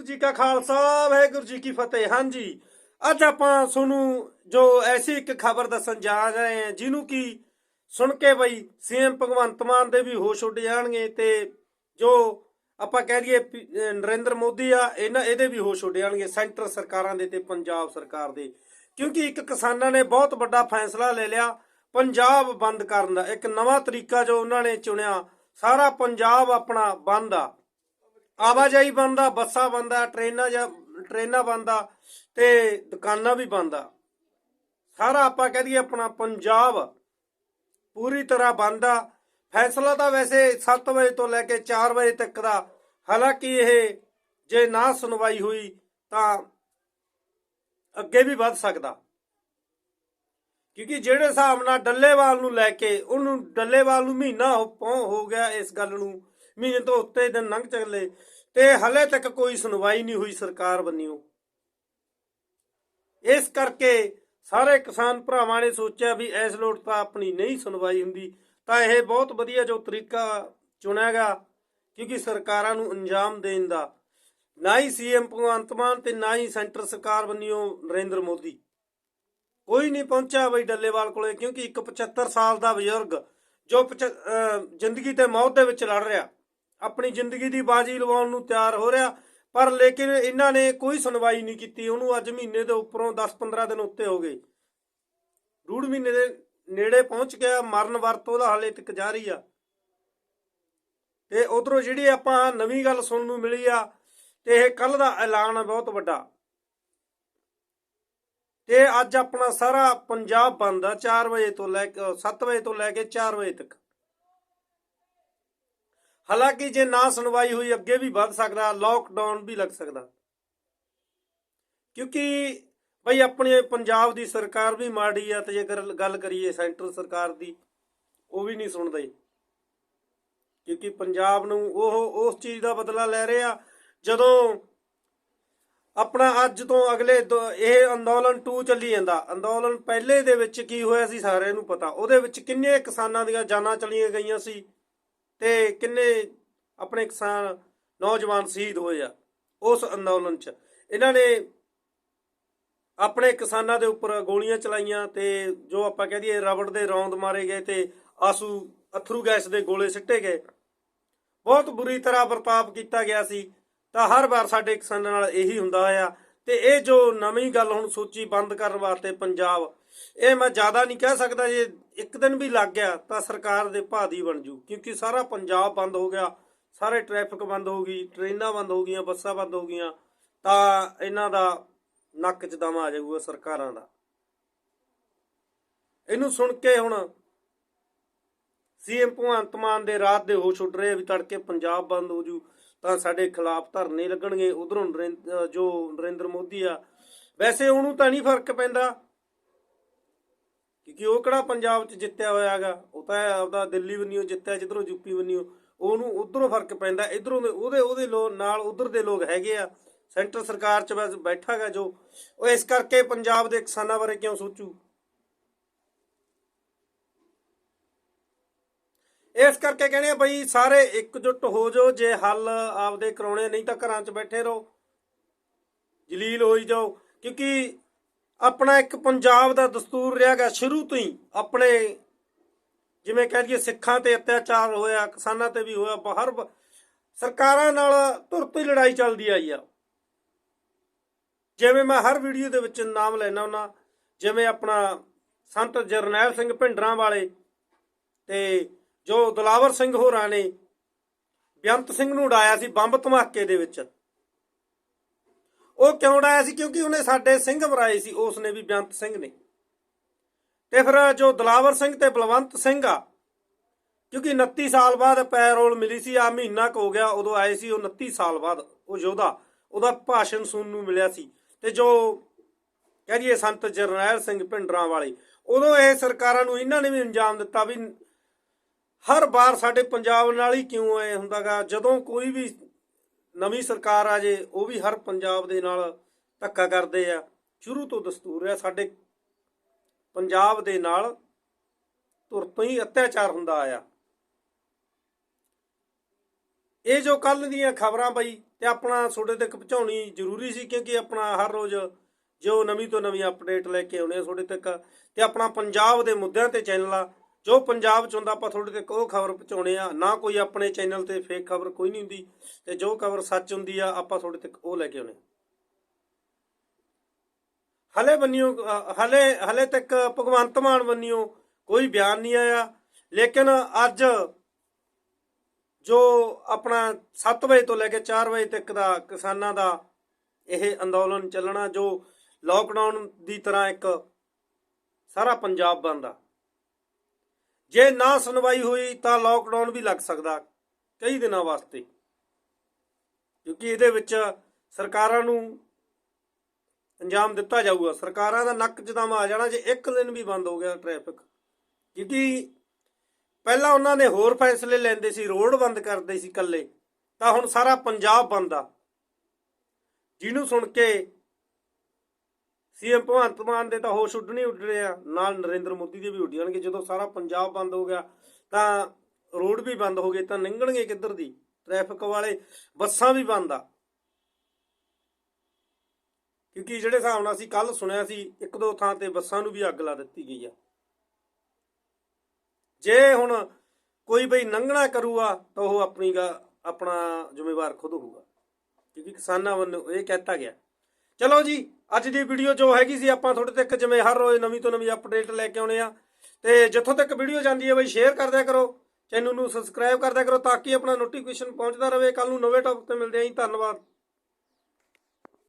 ਵਾਹਿਗੁਰੂ ਜੀ ਕਾ ਖਾਲਸਾ, ਵਾਹਿਗੁਰੂ ਜੀ ਕੀ ਫਤਿਹ। ਹਾਂਜੀ, ਅੱਜ ਆਪਾਂ ਤੁਹਾਨੂੰ ਜੋ ਐਸੀ ਇੱਕ ਖਬਰ ਦੱਸਣ ਜਾ ਰਹੇ ਹਾਂ, ਜਿਹਨੂੰ ਕਿ ਸੁਣ ਕੇ ਬਈ ਸੀਐਮ ਭਗਵੰਤ ਮਾਨ ਦੇ ਵੀ ਹੋਸ਼ ਉੱਡ ਜਾਣਗੇ ਤੇ ਜੋ ਆਪਾਂ ਕਹਿ ਦਈਏ ਨਰਿੰਦਰ ਮੋਦੀ ਆ, ਇਹਨਾਂ, ਇਹਦੇ ਵੀ ਹੋਸ਼ ਉੱਡ ਜਾਣਗੇ ਸੈਂਟਰ ਸਰਕਾਰਾਂ ਦੇ ਤੇ ਪੰਜਾਬ ਸਰਕਾਰ ਦੇ। ਕਿਉਂਕਿ ਇੱਕ ਕਿਸਾਨਾਂ ਨੇ ਬਹੁਤ ਵੱਡਾ ਫੈਸਲਾ ਲੈ ਲਿਆ, ਪੰਜਾਬ ਬੰਦ ਕਰਨ ਦਾ। ਇੱਕ ਨਵਾਂ ਤਰੀਕਾ ਜੋ ਉਹਨਾਂ ਨੇ ਚੁਣਿਆ, ਸਾਰਾ ਪੰਜਾਬ ਆਪਣਾ ਬੰਦ ਆ। ਆਵਾਜਾਈ ਬੰਦ ਆ ਬੱਸਾਂ ਬੰਦ ਆ ਟ੍ਰੇਨਾਂ ਜਾਂ ਟ੍ਰੇਨਾਂ ਬੰਦ ਆ ਤੇ ਦੁਕਾਨਾਂ ਵੀ ਬੰਦ। ਆ ਸਾਰਾ ਆਪਾਂ ਕਹਿ ਦਈਏ ਆਪਣਾ ਪੰਜਾਬ ਪੂਰੀ ਤਰ੍ਹਾਂ ਬੰਦ ਆ। ਫੈਸਲਾ ਤਾਂ ਵੈਸੇ 7 ਵਜੇ ਤੋਂ ਲੈ ਕੇ 4 ਵਜੇ ਤੱਕ ਦਾ। ਹਾਲਾਂਕਿ ਇਹ ਜੇ ਨਾ ਸੁਣਵਾਈ ਹੋਈ ਤਾਂ ਅੱਗੇ ਵੀ ਵੱਧ ਸਕਦਾ। ਕਿਉਂਕਿ ਜਿਹੜੇ ਹਿਸਾਬ ਨਾਲ ਡੱਲੇਵਾਲ ਨੂੰ ਲੈ ਕੇ, ਉਹਨੂੰ ਡੱਲੇਵਾਲ ਨੂੰ ਮਹੀਨਾ ਪਹੁੰ- ਹੋ ਗਿਆ ਇਸ ਗੱਲ ਨੂੰ। ਮਹੀਨੇ ਤੋਂ ਉੱਤੇ ਦਿਨ ਲੰਘ ਚੱਲੇ ਤੇ ਹਲੇ ਤੱਕ ਕੋਈ ਸੁਣਵਾਈ ਨਹੀਂ ਹੋਈ ਸਰਕਾਰ ਬੰਨਿਓ ਇਸ ਕਰਕੇ ਸਾਰੇ ਕਿਸਾਨ ਭਰਾਵਾਂ ਨੇ ਸੋਚਿਆ ਵੀ ਇਸ ਲੋਟ ਤਾਂ ਆਪਣੀ ਨਹੀਂ ਸੁਣਵਾਈ ਹੁੰਦੀ, ਤਾਂ ਇਹ ਬਹੁਤ ਵਧੀਆ ਜੋ ਤਰੀਕਾ ਚੁਣਿਆਗਾ ਕਿਉਂਕਿ ਸਰਕਾਰਾਂ ਨੂੰ ਅੰਜਾਮ ਦੇਣ ਦਾ। ਨਾ ਹੀ ਸੀਐਮ ਭਗਵੰਤ ਮਾਨ ਤੇ ਨਾ ਹੀ ਸੈਂਟਰ ਸਰਕਾਰ ਬੰਨਿਓ ਨਰਿੰਦਰ ਮੋਦੀ। ਕੋਈ ਨਹੀਂ ਪਹੁੰਚਿਆ ਬਈ ਡੱਲੇਵਾਲ ਕੋਲੇ, ਕਿਉਂਕਿ ਇੱਕ 75 ਸਾਲ ਦਾ ਬਜ਼ੁਰਗ ਜੋ ਪਚ- ਅਹ ਜ਼ਿੰਦਗੀ ਤੇ ਮੌਤ ਦੇ ਵਿੱਚ ਲੜ ਰਿਹਾ। ਆਪਣੀ ਜ਼ਿੰਦਗੀ ਦੀ ਬਾਜੀ ਲਵਾਉਣ ਨੂੰ ਤਿਆਰ ਹੋ ਰਿਹਾ। ਪਰ ਲੇਕਿਨ ਇਹਨਾਂ ਨੇ ਕੋਈ ਸੁਣਵਾਈ ਨਹੀਂ ਕੀਤੀ। ਉਹਨੂੰ ਅੱਜ ਮਹੀਨੇ ਦੇ ਉੱਪਰੋਂ 10-15 ਦਿਨ ਉੱਤੇ ਹੋ ਗਏ। ਡੂਢ ਮਹੀਨੇ ਦੇ ਨੇੜੇ ਪਹੁੰਚ ਗਿਆ। ਮਰਨ ਵਰਤ ਉਹਦਾ ਹਾਲੇ ਤੱਕ ਜਾਰੀ ਆ। ਤੇ ਉਧਰੋਂ ਜਿਹੜੀ ਆਪਾਂ ਨਵੀਂ ਗੱਲ ਸੁਣਨ ਨੂੰ ਮਿਲੀ ਆ, ਤੇ ਇਹ ਕੱਲ ਦਾ ਐਲਾਨ ਆ ਬਹੁਤ ਵੱਡਾ। ਤੇ ਅੱਜ ਆਪਣਾ ਸਾਰਾ ਪੰਜਾਬ ਬੰਦ ਆ। 4 ਵਜੇ ਤੋਂ ਲੈ ਕੇ 7 ਵਜੇ ਤੋਂ ਲੈ ਕੇ 4 ਵਜੇ ਤੱਕ। ਹਾਲਾਂਕਿ ਜੇ ਨਾ ਸੁਣਵਾਈ ਹੋਈ ਅੱਗੇ ਵੀ ਵੱਧ ਸਕਦਾ ਲੋਕਡਾਊਨ ਵੀ ਲੱਗ ਸਕਦਾ। ਕਿਉਂਕਿ ਬਈ ਆਪਣੇ ਪੰਜਾਬ ਦੀ ਸਰਕਾਰ ਵੀ ਮਾੜੀ ਆ ਤੇ ਜੇਕਰ ਗੱਲ ਕਰੀਏ ਸੈਂਟਰ ਸਰਕਾਰ ਦੀ, ਉਹ ਵੀ ਨਹੀਂ ਸੁਣਦੇ। ਕਿਉਂਕਿ ਪੰਜਾਬ ਨੂੰ ਉਹ ਉਸ ਚੀਜ਼ ਦਾ ਬਦਲਾ ਲੈ ਰਿਹਾ ਜਦੋਂ ਆਪਣਾ ਅੱਜ ਤੋਂ ਅਗਲੇ ਇਹ ਅੰਦੋਲਨ 2 ਚੱਲੀ ਜਾਂਦਾ। ਅੰਦੋਲਨ ਪਹਿਲੇ ਦੇ ਵਿੱਚ ਕੀ ਹੋਇਆ ਸੀ ਸਾਰਿਆਂ ਨੂੰ ਪਤਾ। ਉਹਦੇ ਵਿੱਚ ਕਿੰਨੇ ਕਿਸਾਨਾਂ ਦੀਆਂ ਜਾਨਾਂ ਚਲੀਆਂ ਗਈਆਂ ਸੀ। ਤੇ ਕਿੰਨੇ ਆਪਣੇ ਕਿਸਾਨ ਨੌਜਵਾਨ ਸ਼ਹੀਦ ਹੋਏ ਆ ਉਸ ਅੰਦੋਲਨ 'ਚ। ਇਹਨਾਂ ਨੇ ਆਪਣੇ ਕਿਸਾਨਾਂ ਦੇ ਉੱਪਰ ਗੋਲੀਆਂ ਚਲਾਈਆਂ ਤੇ ਜੋ ਆਪਾਂ ਕਹਿ ਦਈਏ ਰਬੜ ਦੇ ਰੌਂਦ ਮਾਰੇ ਗਏ ਤੇ ਆਸੂ ਅਥਰੂ ਗੈਸ ਦੇ ਗੋਲੇ ਸਿੱਟੇ ਗਏ। ਬਹੁਤ ਬੁਰੀ ਤਰ੍ਹਾਂ ਵਰਤਾਵ ਕੀਤਾ ਗਿਆ ਸੀ। ਤਾਂ ਹਰ ਵਾਰ ਸਾਡੇ ਕਿਸਾਨਾਂ ਨਾਲ ਇਹੀ ਹੁੰਦਾ ਆ ਤੇ ਇਹ ਜੋ ਨਵੀਂ ਗੱਲ ਹੁਣ ਸੋਚੀ ਬੰਦ ਕਰਨ ਵਾਸਤੇ ਪੰਜਾਬ ਇਹ ਮੈਂ ਜ਼ਿਆਦਾ ਨਹੀਂ ਕਹਿ ਸਕਦਾ ਜੇ ਇੱਕ ਦਿਨ ਵੀ ਲੱਗ ਗਿਆ ਤਾਂ ਸਰਕਾਰ ਦੇ ਭਾਦੀ ਬਣ ਜੂ, ਕਿਉਂਕਿ ਸਾਰਾ ਪੰਜਾਬ ਬੰਦ ਹੋ ਗਿਆ, ਸਾਰੇ ਟ੍ਰੈਫਿਕ ਬੰਦ ਹੋ ਗਈ, ਟ੍ਰੇਨਾਂ ਬੰਦ ਹੋ ਗਈਆਂ, ਬੱਸਾਂ ਬੰਦ ਹੋ ਗਈਆਂ, ਤਾਂ ਇਹਨਾਂ ਦਾ ਨੱਕ 'ਚ ਦਮ ਆ ਜਾਊਗਾ ਸਰਕਾਰਾਂ ਦਾ। ਇਹਨੂੰ ਸੁਣ ਕੇ ਹੁਣ ਸੀਐਮ ਭਗਵੰਤ ਮਾਨ ਦੇ ਰਾਤ ਦੇ ਹੋਸ਼ ਉੱਡ ਰਹੇ ਵੀ ਤੜਕੇ ਪੰਜਾਬ ਬੰਦ ਹੋ ਜੂ, ਤਾਂ ਸਾਡੇ ਖਿਲਾਫ ਧਰਨੇ ਲੱਗਣਗੇ, ਉਧਰੋਂ ਜੋ ਨਰਿੰਦਰ ਮੋਦੀ ਆ, ਵੈਸੇ ਉਹਨੂੰ ਤਾਂ ਨਹੀਂ ਫ਼ਰਕ ਪੈਂਦਾ ਕਿਉਂਕਿ ਉਹ ਕਿਹੜਾ ਪੰਜਾਬ 'ਚ ਜਿੱਤਿਆ ਹੋਇਆ ਹੈਗਾ ਉਹ ਤਾਂ ਆਪਦਾ ਦਿੱਲੀ ਬੰਨਿਓ, ਜਿੱਤਿਆ ਜਿੱਧਰੋਂ ਯੂਪੀ ਬੰਨਿਓ। ਉਹਨੂੰ ਉਧਰੋਂ ਫ਼ਰਕ ਪੈਂਦਾ। ਇਧਰੋਂ ਦੇ ਉਹਦੇ ਉਹਦੇ ਲੋ, ਨਾਲ ਉਧਰ ਦੇ ਲੋਕ ਹੈਗੇ ਆ। ਸੈਂਟਰ ਸਰਕਾਰ 'ਚ ਬਸ ਬੈਠਾ ਹੈਗਾ ਜੋ। ਉਹ ਇਸ ਕਰਕੇ ਪੰਜਾਬ ਦੇ ਕਿਸਾਨਾਂ ਬਾਰੇ ਕਿਉਂ ਸੋਚੂ? ਇਸ ਕਰਕੇ ਕਹਿੰਦੇ ਆ ਬਈ ਸਾਰੇ ਇਕਜੁੱਟ ਹੋ ਜਾਓ, ਜੇ ਹੱਲ ਆਪਦੇ ਕਰਾਉਣੇ ਨਹੀਂ ਤਾਂ ਘਰਾਂ 'ਚ ਬੈਠੇ ਰਹੋ। ਜਲੀਲ ਹੋਈ ਜਾਓ। ਕਿਉਂਕਿ ਆਪਣਾ ਇੱਕ ਪੰਜਾਬ ਦਾ ਦਸਤੂਰ ਰਿਹਾ ਰਿਹਾਗਾ ਸ਼ੁਰੂ ਤੋਂ ਹੀ। ਆਪਣੇ ਜਿਵੇਂ ਕਹਿ ਲਈਏ ਸਿੱਖਾਂ ਤੇ ਅਤਿਆਚਾਰ ਹੋਇਆ, ਕਿਸਾਨਾਂ ਤੇ ਵੀ ਹੋਇਆ ਬਾਹਰ ਸਰਕਾਰਾਂ ਨਾਲ ਧੁਰ ਤੋਂ ਹੀ ਲੜਾਈ ਚੱਲਦੀ ਆਈ ਆ। ਜਿਵੇਂ ਮੈਂ ਹਰ ਵੀਡੀਓ ਦੇ ਵਿੱਚ ਨਾਮ ਲੈਣਾ ਹੁੰਦਾ, ਜਿਵੇਂ ਆਪਣਾ ਸੰਤ ਜਰਨੈਲ ਸਿੰਘ ਭਿੰਡਰਾਂ ਵਾਲੇ ਤੇ ਜੋ ਦਲਾਵਰ ਸਿੰਘ ਹੋਰਾਂ ਨੇ, ਬੇਅੰਤ ਸਿੰਘ ਨੂੰ ਉਡਾਇਆ ਸੀ ਬੰਬ ਧਮਾਕੇ ਦੇ ਵਿੱਚ। ਉਹ ਕਿਉਂ ਉਡਾਇਆ ਸੀ? ਕਿਉਂਕਿ ਉਹਨੇ ਸਾਡੇ ਸਿੰਘ ਮਰਾਏ ਸੀ ਉਸ ਨੇ ਵੀ ਬੇਅੰਤ ਸਿੰਘ ਨੇ। ਤੇ ਫਿਰ ਜੋ ਦਲਾਵਰ ਸਿੰਘ ਤੇ ਬਲਵੰਤ ਸਿੰਘ ਆ, ਕਿਉਂਕਿ 29 ਸਾਲ ਬਾਅਦ ਪੈਰੋਲ ਮਿਲੀ ਸੀ ਆ ਮਹੀਨਾ ਕੁ ਹੋ ਗਿਆ, ਉਦੋਂ ਆਏ ਸੀ, ਉਹ 29 ਸਾਲ ਬਾਅਦ, ਉਹ ਯੋਧਾ, ਉਹਦਾ ਭਾਸ਼ਣ ਸੁਣਨ ਨੂੰ ਮਿਲਿਆ ਸੀ। ਤੇ ਜੋ ਕਹਿ ਦਈਏ ਸੰਤ ਜਰਨੈਲ ਸਿੰਘ ਭਿੰਡਰਾਂ ਵਾਲੇ, ਉਦੋਂ ਇਹ ਸਰਕਾਰਾਂ ਨੂੰ ਇਹਨਾਂ ਨੇ ਵੀ ਅੰਜਾਮ ਦਿੱਤਾ ਵੀ ਹਰ ਵਾਰ ਸਾਡੇ ਪੰਜਾਬ ਨਾਲ ਹੀ ਕਿਉਂ ਐ ਹੁੰਦਾਗਾ, ਜਦੋਂ ਕੋਈ ਵੀ ਨਵੀਂ ਸਰਕਾਰ ਆ ਜੇ, ਉਹ ਵੀ ਹਰ ਪੰਜਾਬ ਦੇ ਨਾਲ ਧੱਕਾ ਕਰਦੇ ਆ। ਸ਼ੁਰੂ ਤੋਂ ਦਸਤੂਰ ਆ, ਸਾਡੇ ਪੰਜਾਬ ਦੇ ਨਾਲ ਤੁਰ ਤੋਂ ਹੀ ਅਤਿਆਚਾਰ ਹੁੰਦਾ ਆਇਆ। ਇਹ ਜੋ ਕੱਲ ਦੀਆਂ ਖਬਰਾਂ ਬਈ, ਤੇ ਆਪਣਾ ਤੁਹਾਡੇ ਤੱਕ ਪਹੁੰਚਾਉਣੀ ਜ਼ਰੂਰੀ ਸੀ, ਕਿਉਂਕਿ ਆਪਣਾ ਹਰ ਰੋਜ਼ ਜੋ ਨਵੀਂ ਤੋਂ ਨਵੀਂ ਅਪਡੇਟ ਲੈ ਕੇ ਆਉਣੇ ਆ ਤੁਹਾਡੇ ਤੱਕ, ਤੇ ਆਪਣਾ ਪੰਜਾਬ ਦੇ ਮੁੱਦਿਆਂ ਤੇ ਚੈਨਲ ਆ ਜੋ ਪੰਜਾਬ ਚ ਹੁੰਦਾ ਆਪਾਂ ਤੁਹਾਡੇ ਤੱਕ ਉਹ ਖਬਰ ਪਹੁੰਚਾਉਣੇ ਆ ਨਾ ਕੋਈ ਆਪਣੇ ਚੈਨਲ ਤੇ ਫੇਕ ਖਬਰ ਕੋਈ ਨਹੀਂ ਹੁੰਦੀ ਤੇ ਜੋ ਖਬਰ ਸੱਚ ਹੁੰਦੀ ਆ ਆਪਾਂ ਤੁਹਾਡੇ ਤੱਕ ਉਹ ਲੈ ਕੇ ਆਉਣੇ ਹਲੇ ਬੰਨਿਓ ਅ, ਹਲੇ ਹਲੇ ਤੱਕ ਭਗਵੰਤ ਮਾਨ ਬੰਨਿਓ ਕੋਈ ਬਿਆਨ ਨਹੀਂ ਆਇਆ ਲੇਕਿਨ ਅੱਜ ਜੋ ਆਪਣਾ 7 ਵਜੇ ਤੋਂ ਲੈ ਕੇ 4 ਵਜੇ ਤੱਕ ਦਾ ਕਿਸਾਨਾਂ ਦਾ ਇਹ ਅੰਦੋਲਨ ਚੱਲਣਾ ਜੋ ਲੋਕਡਾਊਨ ਦੀ ਤਰ੍ਹਾਂ ਇੱਕ ਸਾਰਾ ਪੰਜਾਬ ਬੰਦ ਆ। ਜੇ ਨਾ ਸੁਣਵਾਈ ਹੋਈ ਤਾਂ ਲੋਕਡਾਊਨ ਵੀ ਲੱਗ ਸਕਦਾ ਕਈ ਦਿਨਾਂ ਵਾਸਤੇ। ਕਿਉਂਕਿ ਇਹਦੇ ਵਿੱਚ ਸਰਕਾਰਾਂ ਨੂੰ ਅੰਜਾਮ ਦਿੱਤਾ ਜਾਊਗਾ। ਸਰਕਾਰਾਂ ਦਾ ਨੱਕ ਜਦਾਂ ਆ ਜਾਣਾ ਜੇ ਇੱਕ ਦਿਨ ਵੀ ਬੰਦ ਹੋ ਗਿਆ ਟ੍ਰੈਫਿਕ ਕਿਉਂਕਿ ਪਹਿਲਾਂ ਉਹਨਾਂ ਨੇ ਹੋਰ ਫੈਸਲੇ ਲੈਂਦੇ ਸੀ, ਰੋਡ ਬੰਦ ਕਰਦੇ ਸੀ ਕੱਲੇ ਤਾਂ ਹੁਣ ਸਾਰਾ ਪੰਜਾਬ ਬੰਦ ਆ। ਜਿਹਨੂੰ ਸੁਣ ਕੇ ਸੀਐਮ ਭਗਵੰਤ ਮਾਨ ਦੇ ਤਾਂ ਹੋਸ਼ ਉੱਡਣੇ ਉੱਡ ਰਹੇ ਆ। ਨਾਲ ਨਰਿੰਦਰ ਮੋਦੀ ਦੇ ਵੀ ਉੱਡ ਜਾਣਗੇ। ਜਦੋਂ ਸਾਰਾ ਪੰਜਾਬ ਬੰਦ ਹੋ ਗਿਆ, ਤਾਂ ਰੋਡ ਵੀ ਬੰਦ ਹੋ ਗਏ, ਤਾਂ ਲੰਘਣਗੇ ਕਿੱਧਰ ਦੀ? ਟ੍ਰੈਫਿਕ ਵਾਲੇ ਬੱਸਾਂ ਵੀ ਬੰਦ ਆ। ਕਿਉਂਕਿ ਜਿਹੜੇ ਹਿਸਾਬ ਨਾਲ ਅਸੀਂ ਕੱਲ ਸੁਣਿਆ ਸੀ, ਇੱਕ ਦੋ ਥਾਂ ਤੇ ਬੱਸਾਂ ਨੂੰ ਵੀ ਅੱਗ ਲਾ ਦਿੱਤੀ ਗਈ ਆ। ਜੇ ਹੁਣ ਕੋਈ ਬਈ ਲੰਘਣਾ ਕਰੂਗਾ, ਤਾਂ ਉਹ ਆਪਣੀ ਗਾ- ਆਪਣਾ ਜ਼ਿੰਮੇਵਾਰ ਖੁਦ ਹੋਊਗਾ। ਕਿਉਂਕਿ ਕਿਸਾਨਾਂ ਵੱਲੋਂ ਇਹ ਕਹਿਤਾ ਗਿਆ। ਚਲੋ ਜੀ ਅੱਜ ਦੀ ਵੀਡੀਓ ਜੋ ਹੈਗੀ ਸੀ, ਆਪਾਂ ਤੁਹਾਡੇ ਤੱਕ ਜਿਵੇਂ ਹਰ ਰੋਜ਼ ਨਵੀਂ ਤੋਂ ਨਵੀਂ ਅਪਡੇਟ ਲੈ ਕੇ ਆਉਣੇ ਆ। ਤੇ ਜਿੱਥੋਂ ਤੱਕ ਵੀਡੀਓ ਜਾਂਦੀ ਹੈ, ਬਈ ਸ਼ੇਅਰ ਕਰਦਿਆ ਕਰੋ ਚੈਨਲ ਨੂੰ ਸਬਸਕ੍ਰਾਈਬ ਕਰਦਿਆ ਕਰੋ, ਤਾਂ ਕਿ ਆਪਣਾ ਨੋਟੀਫਿਕੇਸ਼ਨ ਪਹੁੰਚਦਾ ਰਹੇ। ਕੱਲ ਨੂੰ ਨਵੇਂ ਟੌਪਿਕ ਤੇ ਮਿਲਦੇ ਆਂ ਜੀ। ਧੰਨਵਾਦ।